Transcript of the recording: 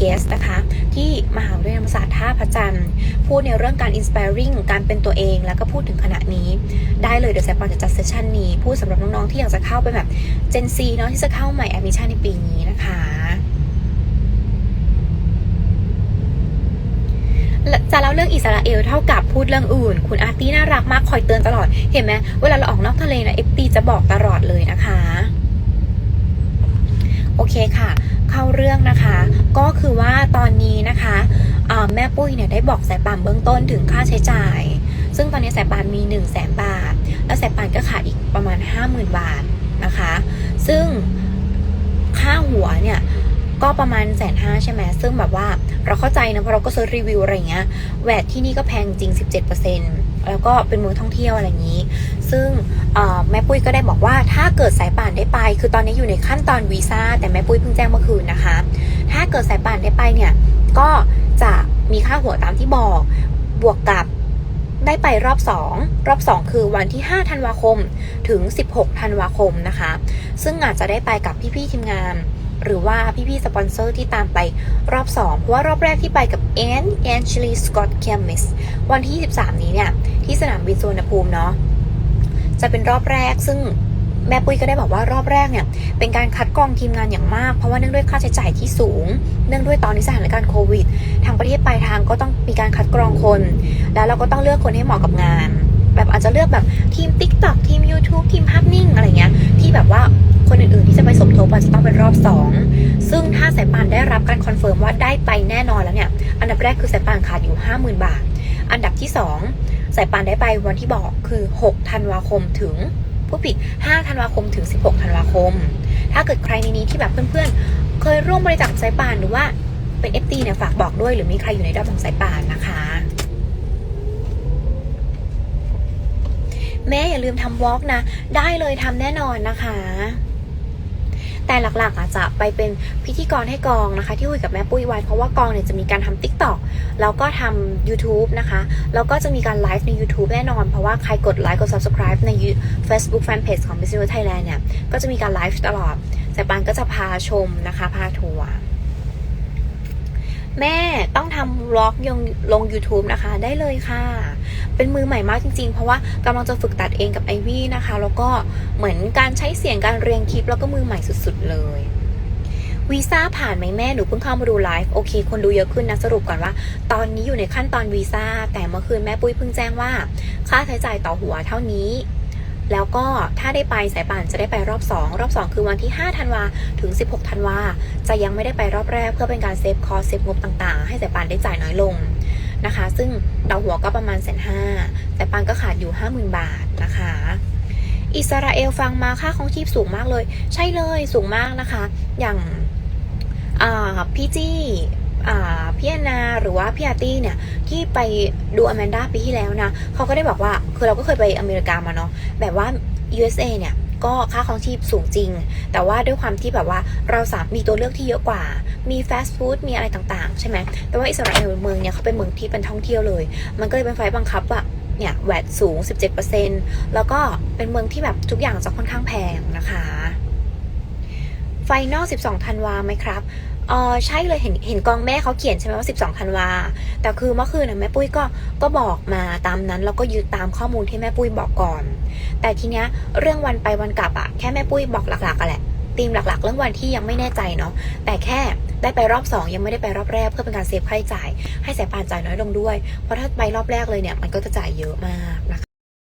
guest นะคะ ที่มหาวิทยาลัยธรรมศาสตร์ท่าพระจันทร์พูดในเรื่องการ inspiring การเป็นตัวเองแล้วก็พูดถึงขณะนี้ ได้เลยเดี๋ยวสายปานจะจัดเซสชันนี้ พูดสำหรับน้องๆที่อยากจะเข้าไปแบบ Gen C เนาะที่จะเข้าใหม่ admission ในปีนี้นะคะจะเล่าเรื่องอิสราเอลเท่ากับพูดเรื่องอื่น คุณอาร์ตี้น่ารักมากคอยเตือนตลอด เห็นไหมเวลาเราออกนอกทะเลนะเอฟตีจะบอกตลอดเลยนะคะ โอเคค่ะ เข้าเรื่องนะคะ ก็คือว่าตอนนี้นะคะแม่ปุ้ยเนี่ยได้บอกสายป่านเบื้องต้นถึงค่าใช้จ่าย ซึ่งตอนนี้สายป่านมี1นึ่งแสนบาท แล้วสายป่านก็ขาดอีกประมาณ 50,000 บาทนะคะ ซึ่งค่าหัวเนี่ย ก็ประมาณแสนห้าใช่ไหมซึ่งแบบว่าเราเข้าใจนะเพราะเราก็เซิร์ชรีวิวอะไรเงี้ยแวดที่นี่ก็แพงจริง 17%แล้วก็เป็นเมืองท่องเที่ยวอะไรอย่างนี้ ซึ่งแม่ปุ้ยก็ได้บอกว่าถ้าเกิดสายป่านได้ไป คือตอนนี้อยู่ในขั้นตอนวีซ่าแต่แม่ปุ้ยเพิ่งแจ้งเมื่อคืนนะคะ ถ้าเกิดสายป่านได้ไปเนี่ยก็จะมีค่าหัวตามที่บอก บวกกับได้ไปรอบ 2 รอบ 2 คือวันที่ 5 ธันวาคม ถึง 16 ธันวาคมนะคะ ซึ่งอาจจะได้ไปกับพี่ ๆ ทีมงาน หรือว่าพี่ๆสปอนเซอร์ที่ตามไปรอบ 2 เพราะว่ารอบแรกที่ไปกับแอนแอนเชลีสกอตแคมมิสวันที่ 23 นี้เนี่ย ที่สนามบินสุวรรณภูมิเนาะจะเป็นรอบแรกซึ่งแม่ปุ้ยก็ได้บอกว่ารอบแรกเนี่ย เป็นการคัดกรองทีมงานอย่างมาก เพราะว่าเนื่องด้วยค่าใช้จ่ายที่สูง เนื่องด้วยตอนนี้สถานการณ์โควิด ทางประเทศปลายทางก็ต้องมีการคัดกรองคน แล้วเราก็ต้องเลือกคนให้เหมาะกับงาน แบบอาจจะเลือกแบบทีม TikTok ทีม YouTube ทีมภาพนิ่งอะไรเงี้ย ที่แบบว่าานได้รับการคอนเฟิร์มว่าได้ไปแน่นอนแล้วเนี่ย อันดับแรกคือสายปานขาดอยู่ 50,000 บาท อันดับที่ 2 สายปานได้ไปวันที่บอกคือ6ธันวาคมถึงผู้ผิด 5 ธันวาคมถึง 16 ธันวาคม ถ้าเกิดใครในนี้ที่แบบเพื่อนๆ เคยร่วมบริจาคสายปานหรือว่าเป็น FT เนี่ยฝากบอกด้วย หรือมีใครอยู่ในด้อมของสายปานนะคะ แม่อย่าลืมทำวอล์กนะ ได้เลยทำแน่นอนนะคะ แต่หลักๆอาจจะไปเป็นพิธีกรให้กองนะคะ ที่คุยกับแม่ปุ้ยไว้เพราะว่ากองเนี่ยจะมีการทำ t ิ k t o k แล้วก็ทำ YouTube นะคะแล้วก็จะมีการไลฟ์ใน YouTube แน่นอน เพราะว่าใครกดไลค์กด Subscribe ใน Facebook Fanpage ของ Business Thailand เนี่ยก็จะมีการไลฟ์ตลอดสายปานก็จะพาชมนะคะพาทัวร์ แม่ต้องทำล็อกลงลง YouTube นะคะได้เลยค่ะ เป็นมือใหม่มากจริงๆ เพราะว่ากำลังจะฝึกตัดเองกับไอวี่นะคะ แล้วก็เหมือนการใช้เสียงการเรียงคลิป แล้วก็มือใหม่สุดๆเลยวีซ่าผ่านไหมแม่หนูเพิ่งเข้ามาดูไลฟ์โอเค คนดูเยอะขึ้นนะสรุปก่อนว่า ตอนนี้อยู่ในขั้นตอนวีซ่าแต่เมื่อคืนแม่ปุ้ยเพิ่งแจ้งว่า ค่าใช้จ่ายต่อหัวเท่านี้ แล้วก็ถ้าได้ไปสายป่านจะได้ไปรอบ 2 รอบ 2 คือวันที่ 5 ธันวาถึง 16 ธันวาจะยังไม่ได้ไปรอบแรกเพื่อเป็นการเซฟคอสเซฟงบต่างๆ ให้สายป่านได้จ่ายน้อยลงนะคะ ซึ่งต่อหัวก็ประมาณแสนห้าสายป่านก็ขาดอยู่ 50,000 บาทนะคะอิสราเอลฟังมาค่าของชีพสูงมากเลย ใช่เลยสูงมากนะคะ อย่างพี่จี้ พี่แอนนาหรือว่าพี่อาร์ตี้เนี่ยที่ไปดูอแมนดาปีที่แล้วนะเขาก็ได้บอกว่าคือเราก็เคยไปอเมริกามาเนาะแบบว่า USA เนี่ยก็ค่าของชีพสูงจริง แต่ว่าด้วยความที่แบบว่าเราสามมีตัวเลือกที่เยอะกว่า มีฟาสต์ฟู้ด มีอะไรต่างๆ ใช่ไหม แต่ว่าอิสราเอลเมืองเนี่ยเขาเป็นเมืองที่เป็นท่องเที่ยวเลย มันก็เลยเป็นไฟบังคับว่าเนี่ยแวดสูง 17%แล้วก็เป็นเมืองที่แบบทุกอย่างจะค่อนข้างแพงนะคะ ฟนอล12ธันวาไหมครับเออใช่เลยเห็นเห็นกองแม่เขาเขียนใช่ไหมว่า 12ธันวา แต่คือเมื่อคืนนะแม่ปุ้ยก็ก็บอกมาตามนั้น แล้วก็ยึดตามข้อมูลที่แม่ปุ้ยบอกก่อน แต่ทีเนี้ยเรื่องวันไปวันกลับอะแค่แม่ปุ้ยบอกหลักๆกันแหละธีมหลักๆ เรื่องวันที่ยังไม่แน่ใจเนาะแต่แค่ได้ไปรอบ 2 ยังไม่ได้ไปรอบแรกเพื่อเป็นการเซฟค่าใช้จ่าย ให้สายปานจ่ายน้อยลงด้วย เพราะถ้าไปรอบแรกเลยเนี่ยมันก็จะจ่ายเยอะมากนะคะ